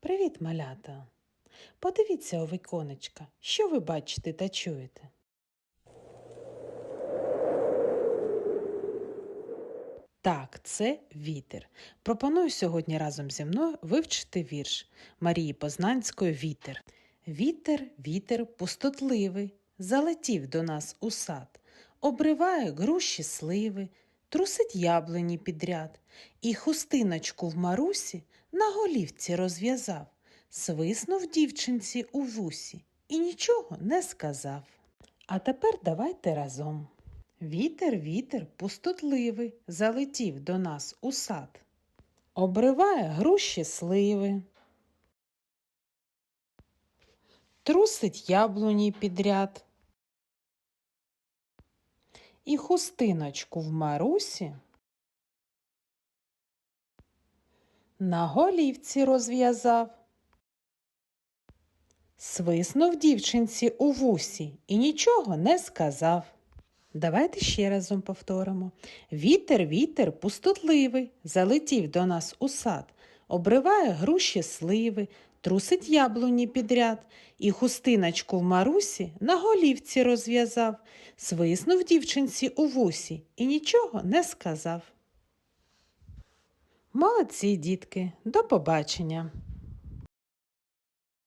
Привіт, малята! Подивіться у віконечка, що ви бачите та чуєте. Так, це вітер. Пропоную сьогодні разом зі мною вивчити вірш Марії Познанської Вітер. Вітер, вітер пустотливий, залетів до нас у сад, обриває груші сливи, трусить яблуні підряд, і хустиночку в марусі на голівці розв'язав, свиснув дівчинці у вусі і нічого не сказав. А тепер давайте разом. Вітер, вітер пустотливий, залетів до нас у сад. Обриває груші сливи. Трусить яблуні підряд. І хустиночку в марусі на голівці розв'язав. Свиснув дівчинці у вусі і нічого не сказав. Давайте ще разом повторимо. Вітер, вітер пустотливий, залетів до нас у сад, обриває груші сливи, трусить яблуні підряд, і хустиночку в марусі на голівці розв'язав, свиснув дівчинці у вусі і нічого не сказав. Молодці, дітки, до побачення!